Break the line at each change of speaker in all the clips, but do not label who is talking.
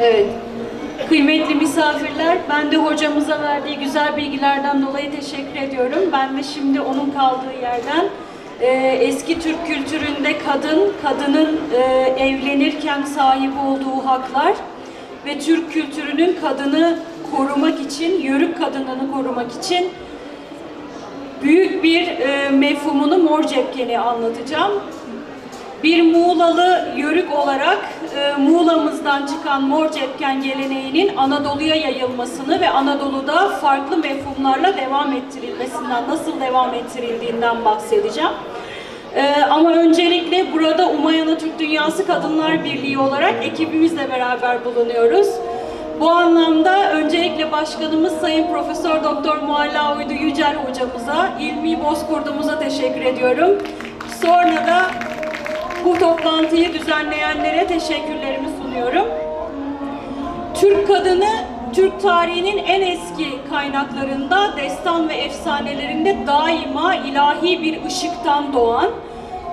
Evet. Kıymetli misafirler, ben de hocamıza verdiği güzel bilgilerden dolayı teşekkür ediyorum. Ben de şimdi onun kaldığı yerden e, eski Türk kültüründe kadın, kadının e, evlenirken sahip olduğu haklar ve Türk kültürünün kadını korumak için, yörük kadınını korumak için büyük bir e, mefhumunu mor cepkeni anlatacağım. Bir Muğlalı yörük olarak e, Muğla'mızdan çıkan mor cepken geleneğinin Anadolu'ya yayılmasını ve Anadolu'da farklı mefhumlarla devam ettirilmesinden, nasıl devam ettirildiğinden bahsedeceğim. E, ama öncelikle burada Umayana Türk Dünyası Kadınlar Birliği olarak ekibimizle beraber bulunuyoruz. Bu anlamda öncelikle başkanımız Sayın Profesör Doktor Mualla Uydu Yücel hocamıza, ilmi Bozkurt'umuza teşekkür ediyorum. Sonra da bu toplantıyı düzenleyenlere teşekkürlerimi sunuyorum. Türk kadını, Türk tarihinin en eski kaynaklarında, destan ve efsanelerinde daima ilahi bir ışıktan doğan,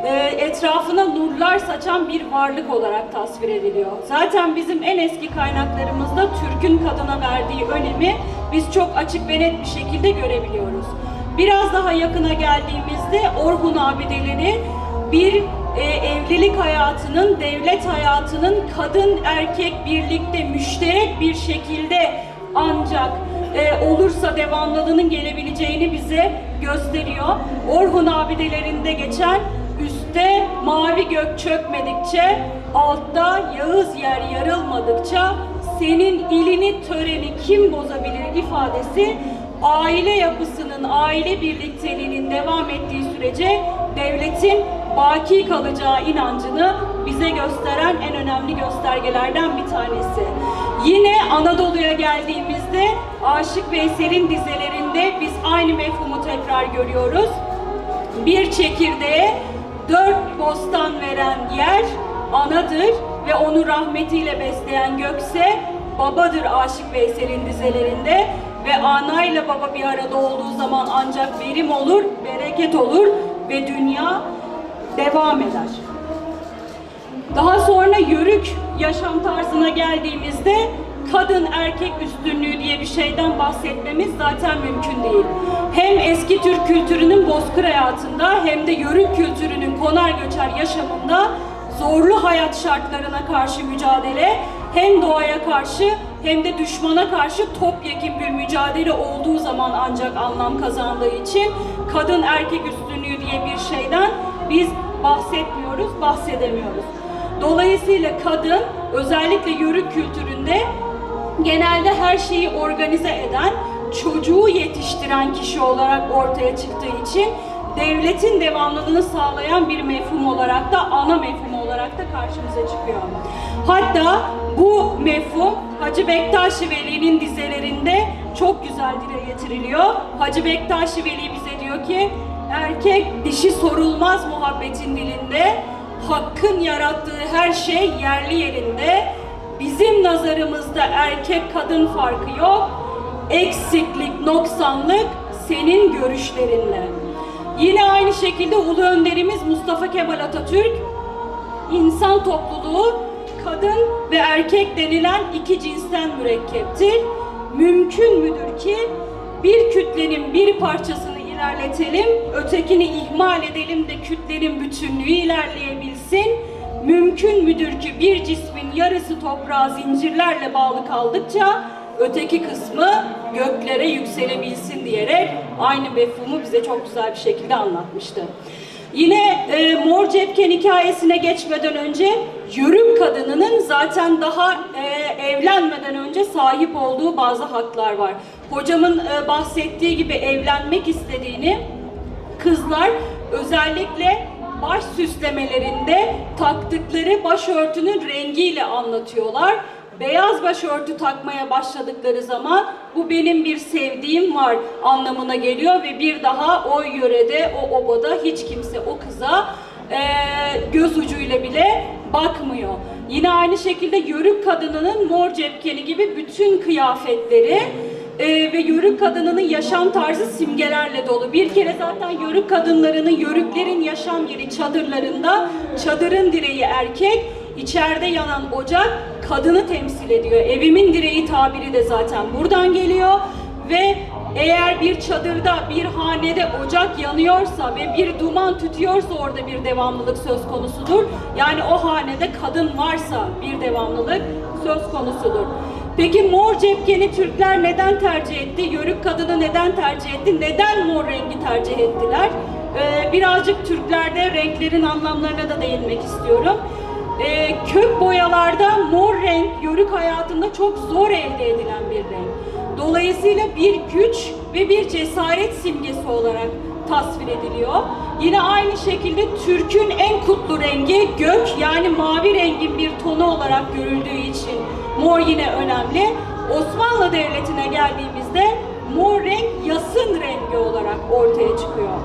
e, etrafına nurlar saçan bir varlık olarak tasvir ediliyor. Zaten bizim en eski kaynaklarımızda Türk'ün kadına verdiği önemi biz çok açık ve net bir şekilde görebiliyoruz. Biraz daha yakına geldiğimizde Orhun abideleri bir e, evlilik hayatının, devlet hayatının kadın erkek birlikte müşterek bir şekilde ancak e, olursa devamlılığının gelebileceğini bize gösteriyor. Orhun abidelerinde geçen üstte mavi gök çökmedikçe, altta Yağız yer yarılmadıkça senin ilini töreni kim bozabilir ifadesi aile yapısının, aile birlikteliğinin devam ettiği sürece devletin baki kalacağı inancını bize gösteren en önemli göstergelerden bir tanesi. Yine Anadolu'ya geldiğimizde Aşık Veysel'in dizelerinde biz aynı mefhumu tekrar görüyoruz. Bir çekirdeğe dört bostan veren yer anadır ve onu rahmetiyle besleyen gökse babadır Aşık Veysel'in dizelerinde ve ana ile baba bir arada olduğu zaman ancak verim olur, bereket olur ve dünya devam eder. Daha sonra yörük yaşam tarzına geldiğimizde kadın erkek üstünlüğü diye bir şeyden bahsetmemiz zaten mümkün değil. Hem eski Türk kültürünün bozkır hayatında hem de yörük kültürünün konar göçer yaşamında zorlu hayat şartlarına karşı mücadele hem doğaya karşı hem de düşmana karşı topyekun bir mücadele olduğu zaman ancak anlam kazandığı için kadın erkek üstünlüğü diye bir şeyden biz bahsetmiyoruz, bahsedemiyoruz. Dolayısıyla kadın özellikle yörük kültüründe genelde her şeyi organize eden, çocuğu yetiştiren kişi olarak ortaya çıktığı için devletin devamlılığını sağlayan bir mefhum olarak da ana mefhum olarak da karşımıza çıkıyor. Hatta bu mefhum Hacı Bektaşi Veli'nin dizelerinde çok güzel dile getiriliyor. Hacı Bektaşi Veli bize diyor ki erkek dişi sorulmaz muhabbetin dilinde Hakkın yarattığı her şey yerli yerinde. Bizim nazarımızda erkek kadın farkı yok. Eksiklik, noksanlık senin görüşlerinle. Yine aynı şekilde Ulu Önderimiz Mustafa Kemal Atatürk insan topluluğu kadın ve erkek denilen iki cinsten mürekkeptir. Mümkün müdür ki bir kütlenin bir parçasını ilerletelim, ötekini ihmal edelim de kütlenin bütünlüğü ilerleyebilsin. Mümkün müdür ki bir cismin yarısı toprağa zincirlerle bağlı kaldıkça öteki kısmı göklere yükselebilsin diyerek aynı mefhumu bize çok güzel bir şekilde anlatmıştı. Yine e, Mor Cepken hikayesine geçmeden önce yörük kadınının zaten daha e, evlenmeden önce sahip olduğu bazı haklar var. Hocamın e, bahsettiği gibi evlenmek istediğini kızlar özellikle baş süslemelerinde taktıkları başörtünün rengiyle anlatıyorlar. Beyaz başörtü takmaya başladıkları zaman bu benim bir sevdiğim var anlamına geliyor ve bir daha o yörede, o obada hiç kimse o kıza e, göz ucuyla bile bakmıyor. Yine aynı şekilde yörük kadınının mor cepkeni gibi bütün kıyafetleri e, ve yörük kadınının yaşam tarzı simgelerle dolu. Bir kere zaten yörük kadınlarının, yörüklerin yaşam yeri çadırlarında çadırın direği erkek, içeride yanan ocak kadını temsil ediyor. Evimin direği tabiri de zaten buradan geliyor ve eğer bir çadırda, bir hanede ocak yanıyorsa ve bir duman tütüyorsa orada bir devamlılık söz konusudur. Yani o hanede kadın varsa bir devamlılık söz konusudur. Peki mor cepkeni Türkler neden tercih etti? Yörük kadını neden tercih etti? Neden mor rengi tercih ettiler? Ee, birazcık Türklerde renklerin anlamlarına da değinmek istiyorum. Ee, kök boyalarda mor renk yörük hayatında çok zor elde edilen bir renk. Dolayısıyla bir güç ve bir cesaret simgesi olarak tasvir ediliyor. Yine aynı şekilde Türk'ün en kutlu rengi gök yani mavi rengin bir tonu olarak görüldüğü için mor yine önemli. Osmanlı Devleti'ne geldiğimizde mor renk yasın rengi olarak ortaya çıkıyor.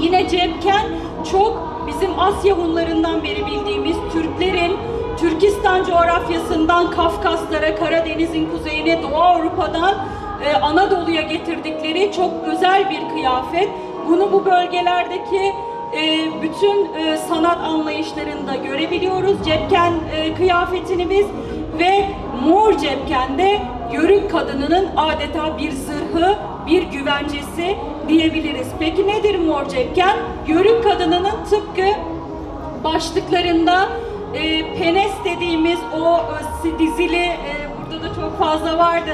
Yine cepken çok bizim Asya Hunlarından beri bildiğimiz Türklerin Türkistan coğrafyasından Kafkaslara, Karadeniz'in kuzeyine, Doğu Avrupa'dan e, Anadolu'ya getirdikleri çok özel bir kıyafet. Bunu bu bölgelerdeki e, bütün e, sanat anlayışlarında görebiliyoruz. Cepken e, kıyafetini biz ve mor cepkende yörük kadınının adeta bir zırhı, bir güvencesi diyebiliriz. Peki nedir mor cepken? Yörük kadınının tıpkı başlıklarında e, penes dediğimiz o e, dizili, e, burada da çok fazla vardı,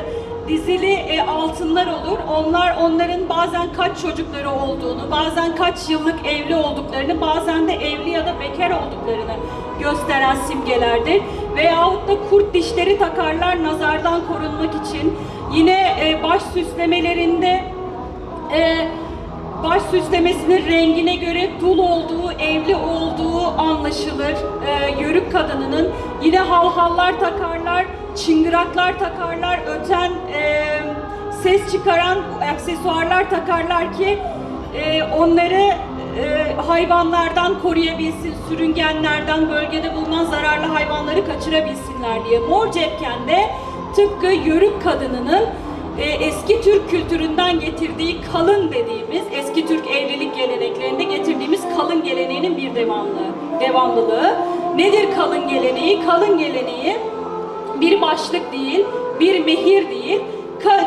dizili e, altınlar olur. Onlar onların bazen kaç çocukları olduğunu, bazen kaç yıllık evli olduklarını, bazen de evli ya da bekar olduklarını gösteren simgelerdir. Veyahut da kurt dişleri takarlar nazardan korunmak için. Yine e, baş süslemelerinde e, baş süslemesinin rengine göre dul olduğu, evli olduğu anlaşılır. Ee, yörük kadınının yine halhallar takarlar, çıngıraklar takarlar, öten e, ses çıkaran aksesuarlar takarlar ki e, onları e, hayvanlardan koruyabilsin, sürüngenlerden, bölgede bulunan zararlı hayvanları kaçırabilsinler diye. Mor cepkende tıpkı yörük kadınının e, eski Türk kültüründen getirdiği kalın dediğimiz, eski Türk evlilik geleneklerinde getirdiğimiz kalın geleneğinin bir devamlı, devamlılığı. Nedir kalın geleneği? Kalın geleneği bir başlık değil, bir mehir değil.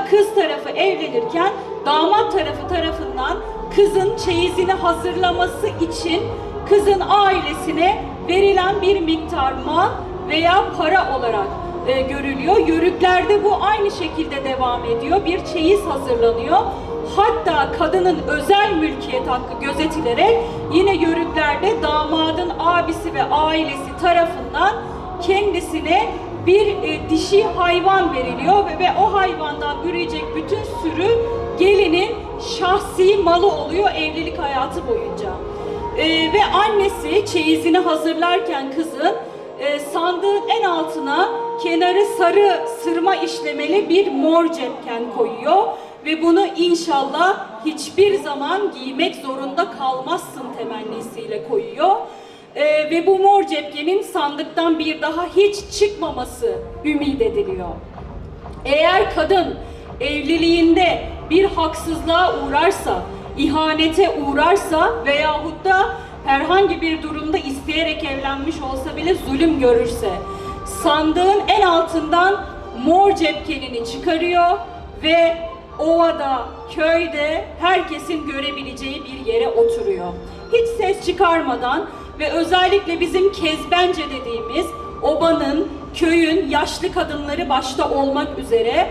Kız tarafı evlenirken damat tarafı tarafından kızın çeyizini hazırlaması için kızın ailesine verilen bir miktar mal veya para olarak e, görülüyor. Yörüklerde bu aynı şekilde devam ediyor. Bir çeyiz hazırlanıyor. Hatta kadının özel mülkiyet hakkı gözetilerek yine yörüklerde damadın abisi ve ailesi tarafından kendisine bir e, dişi hayvan veriliyor ve, ve o hayvandan üreyecek bütün sürü gelinin şahsi malı oluyor evlilik hayatı boyunca. E, ve annesi çeyizini hazırlarken kızın e, sandığın en altına kenarı sarı sırma işlemeli bir mor cepken koyuyor ve bunu inşallah hiçbir zaman giymek zorunda kalmazsın temennisiyle koyuyor. E, ve bu mor cepkenin sandıktan bir daha hiç çıkmaması ümit ediliyor. Eğer kadın evliliğinde bir haksızlığa uğrarsa, ihanete uğrarsa veyahut da herhangi bir durumda isteyerek evlenmiş olsa bile zulüm görürse, sandığın en altından mor cepkenini çıkarıyor ve ovada, köyde herkesin görebileceği bir yere oturuyor. Hiç ses çıkarmadan ve özellikle bizim kezbence dediğimiz obanın, köyün yaşlı kadınları başta olmak üzere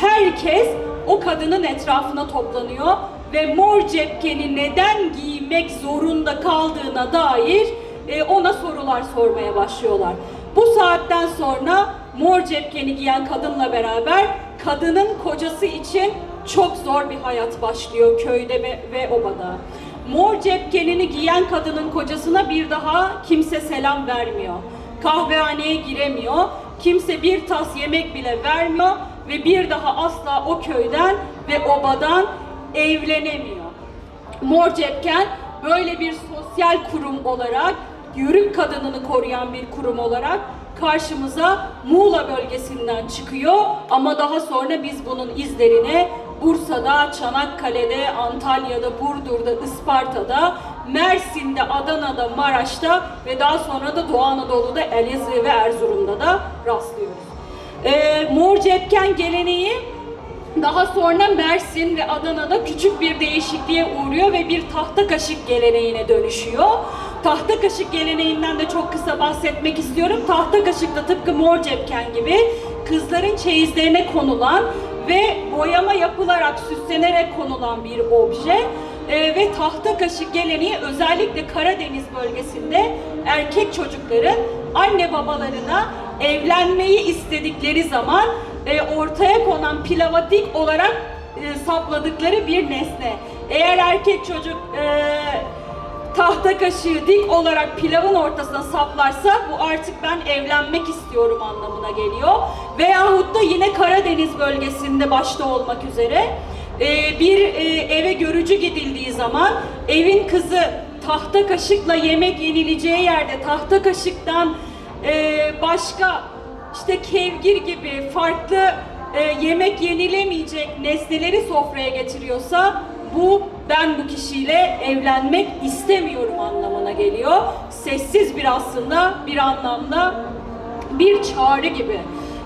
herkes o kadının etrafına toplanıyor ve mor cepkeni neden giymek zorunda kaldığına dair e, ona sorular sormaya başlıyorlar. Bu saatten sonra mor cepkeni giyen kadınla beraber kadının kocası için çok zor bir hayat başlıyor köyde ve, ve obada. Mor cepkenini giyen kadının kocasına bir daha kimse selam vermiyor. Kahvehaneye giremiyor. Kimse bir tas yemek bile vermiyor ve bir daha asla o köyden ve obadan evlenemiyor. Mor Cepken böyle bir sosyal kurum olarak, yörük kadınını koruyan bir kurum olarak karşımıza Muğla bölgesinden çıkıyor ama daha sonra biz bunun izlerine Bursa'da, Çanakkale'de, Antalya'da, Burdur'da, Isparta'da, Mersin'de, Adana'da, Maraş'ta ve daha sonra da Doğu Anadolu'da, Elazığ ve Erzurum'da da rastlıyoruz. Ee, mor cepken geleneği daha sonra Mersin ve Adana'da küçük bir değişikliğe uğruyor ve bir tahta kaşık geleneğine dönüşüyor. Tahta kaşık geleneğinden de çok kısa bahsetmek istiyorum. Tahta kaşık da tıpkı mor cepken gibi kızların çeyizlerine konulan ve boyama yapılarak süslenerek konulan bir obje. Ee, ve tahta kaşık geleneği özellikle Karadeniz bölgesinde erkek çocukların anne babalarına evlenmeyi istedikleri zaman e, ortaya konan pilava dik olarak e, sapladıkları bir nesne. Eğer erkek çocuk e, tahta kaşığı dik olarak pilavın ortasına saplarsa bu artık ben evlenmek istiyorum anlamına geliyor. Veyahut da yine Karadeniz bölgesinde başta olmak üzere e, bir e, eve görücü gidildiği zaman evin kızı tahta kaşıkla yemek yenileceği yerde tahta kaşıktan e, başka işte kevgir gibi farklı yemek yenilemeyecek nesneleri sofraya getiriyorsa bu ben bu kişiyle evlenmek istemiyorum anlamına geliyor. Sessiz bir aslında bir anlamda bir çağrı gibi.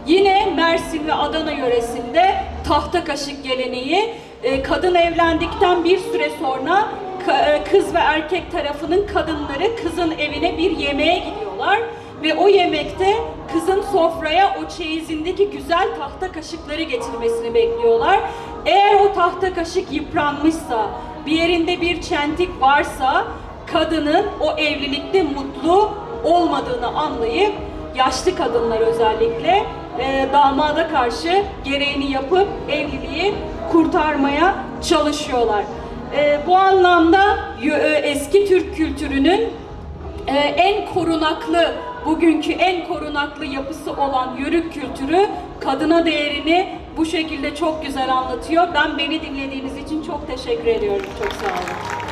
Yine Mersin ve Adana yöresinde tahta kaşık geleneği e, kadın evlendikten bir süre sonra e, kız ve erkek tarafının kadınları kızın evine bir yemeğe gidiyorlar ve o yemekte kızın sofraya o çeyizindeki güzel tahta kaşıkları getirmesini bekliyorlar. Eğer o tahta kaşık yıpranmışsa, bir yerinde bir çentik varsa kadının o evlilikte mutlu olmadığını anlayıp yaşlı kadınlar özellikle e, damada karşı gereğini yapıp evliliği kurtarmaya çalışıyorlar. E, bu anlamda e, eski Türk kültürünün e, en korunaklı, bugünkü en korunaklı yapısı olan yörük kültürü kadına değerini bu şekilde çok güzel anlatıyor. Ben beni dinlediğiniz için çok teşekkür ediyorum. Çok sağ olun.